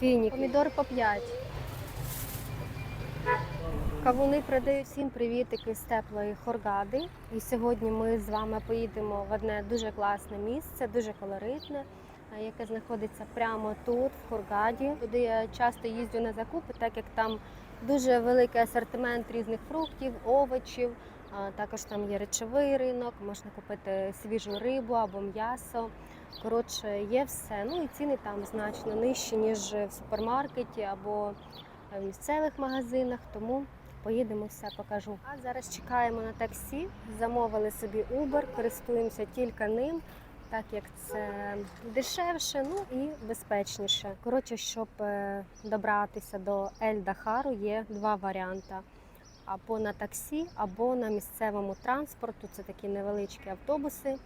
фініки. Помідори по 5. Кавуни продають всім привітики з теплої Хоргади. І сьогодні ми з вами поїдемо в одне дуже класне місце, дуже колоритне, яке знаходиться прямо тут, в Хоргаді. Туди я часто їздю на закупи, так як там дуже великий асортимент різних фруктів, овочів. Також там є речовий ринок, можна купити свіжу рибу або м'ясо. Коротше, є все. Ну і ціни там значно нижчі, ніж в супермаркеті або в місцевих магазинах. Тому поїдемо все покажу. А зараз чекаємо на таксі. Замовили собі Uber, користуємося тільки ним, так як це дешевше, ну і безпечніше. Коротше, щоб е, добратися до Ель-Дахару, є два варіанти. Або на таксі, або на місцевому транспорту. Це такі невеличкі автобуси,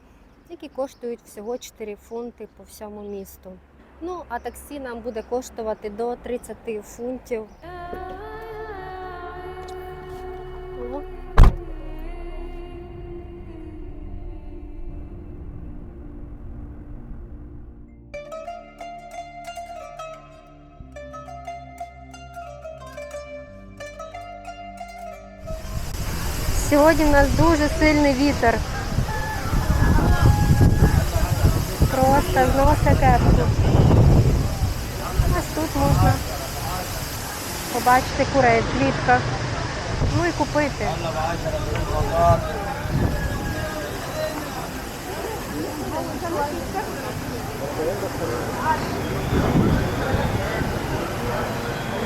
які коштують всього 4 фунти по всьому місту. Ну, а таксі нам буде коштувати до 30 фунтів. Сьогодні в нас дуже сильний вітер. Просто зносить кепку. Ось тут можна побачити курей в клітках. Ну і купити.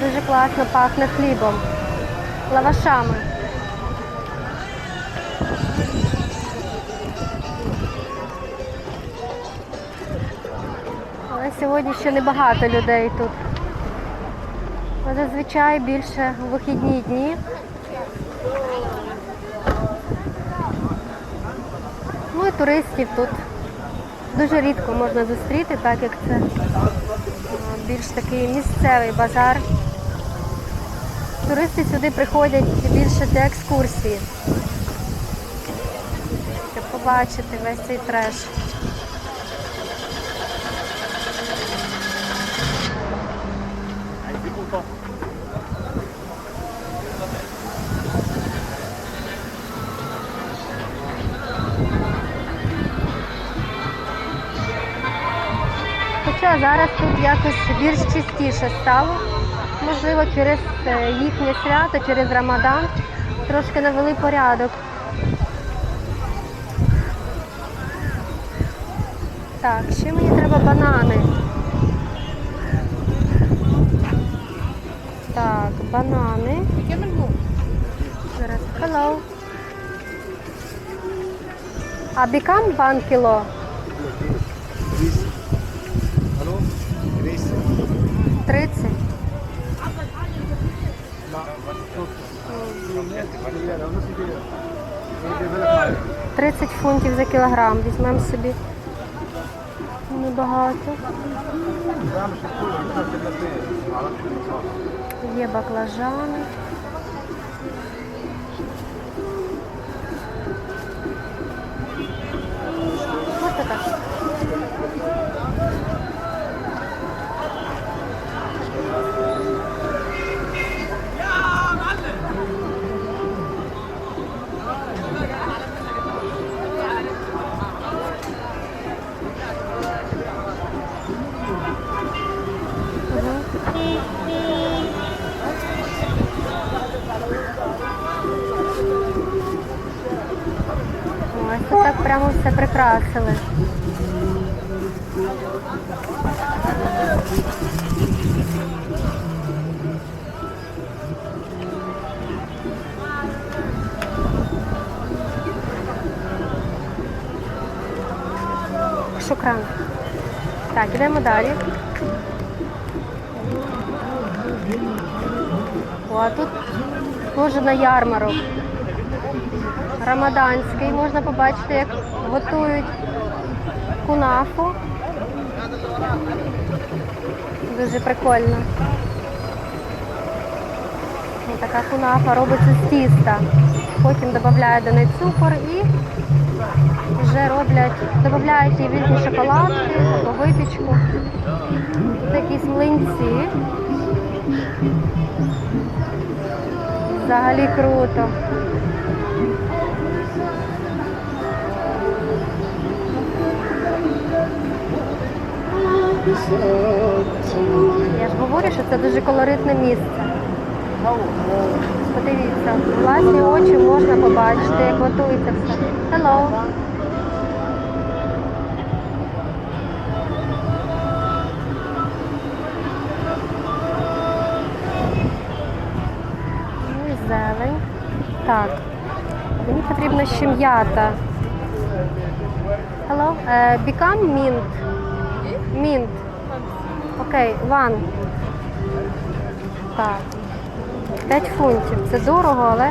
Дуже класно пахне хлібом, лавашами. Сьогодні ще небагато людей тут. Зазвичай більше у вихідні дні. Ну і туристів тут дуже рідко можна зустріти, так як це більш такий місцевий базар. Туристи сюди приходять більше для екскурсії. Щоб побачити весь цей треш. Хоча зараз тут якось більш чистіше стало. Можливо, через е, їхнє свято, через Рамадан трошки навели порядок. Так, ще мені треба банани. Так, банани. Hello. А бікам one кіло? Hallo? Grüße. 30. Da muss ich wieder. Nee, 30 фунтів за кілограм. Візьмемо собі. Небагато. Є баклажани. Прямо все прикрасили. Шукран. Так, ідемо далі. О, а тут схоже на ярмарок. Рамаданський. Можна побачити, як готують кунафу. Дуже прикольно. Така кунафа робиться з тіста. Потім додають до неї цукор і вже роблять, додають їй різні шоколадки або випічку. Тут якісь млинці. Взагалі круто. Я ж говорю, що це дуже колоритне місце. Подивіться, власні очі можна побачити, як готується все. Hello. Ну і зелень. Так. Мені потрібна ще м'ята. Hello. Uh, become mint. Окей, one. Так. 5 фунтів. Це дорого, але.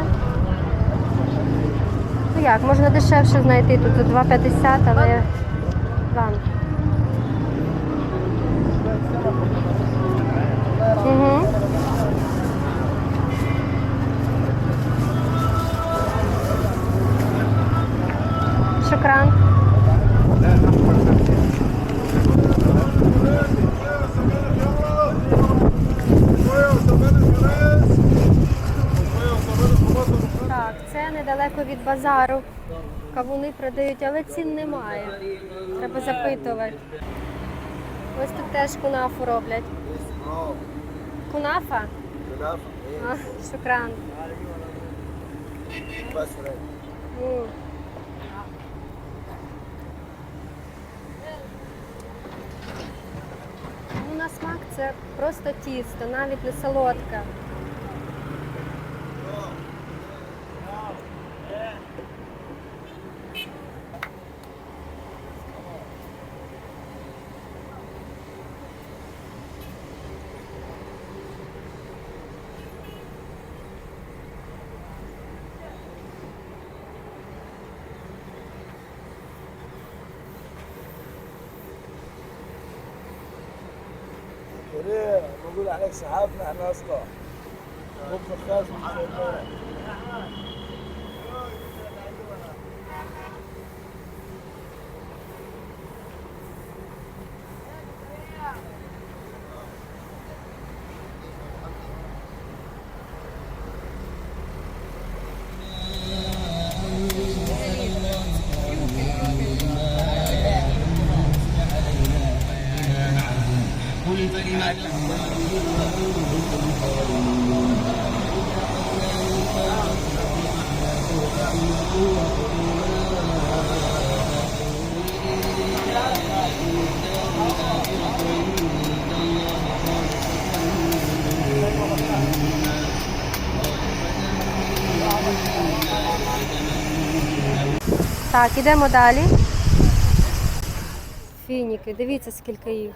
Ну як, можна дешевше знайти тут за 2,50, але. Ван. Угу. Шукран. Так, це недалеко від базару. Кавуни продають, але цін немає. Треба запитувати. Ось тут теж кунафу роблять. Кунафа? А, шукран. Ну, на смак це просто тісто, навіть не солодке. بقول عليك سحابنا إحنا أصلا مو فخاز Так, ідемо далі. Фініки, дивіться, скільки їх.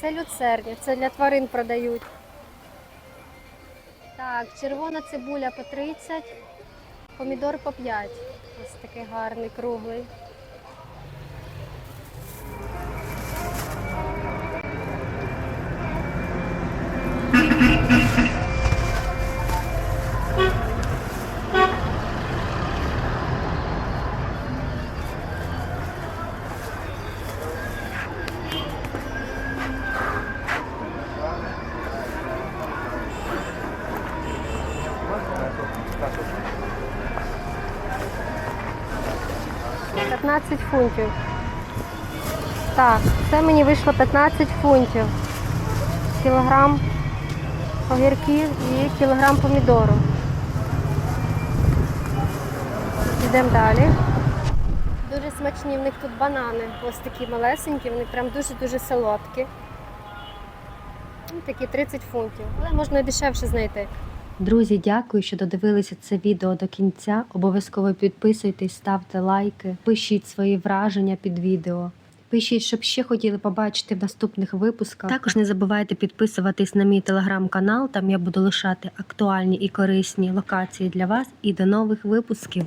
Це люцерня, це для тварин продають. Так, червона цибуля по 30, помідор по 5. Ось такий гарний, круглий. – 15 фунтів. Так, це мені вийшло 15 фунтів. Кілограм огірків і кілограм помідору. Йдемо далі. Дуже смачні в них тут банани. Ось такі малесенькі, вони прям дуже-дуже солодкі. Ну, Такі 30 фунтів, але можна і дешевше знайти. Друзі, дякую, що додивилися це відео до кінця. Обов'язково підписуйтесь, ставте лайки, пишіть свої враження під відео. Пишіть, щоб ще хотіли побачити в наступних випусках. Також не забувайте підписуватись на мій телеграм-канал. Там я буду лишати актуальні і корисні локації для вас. І до нових випусків.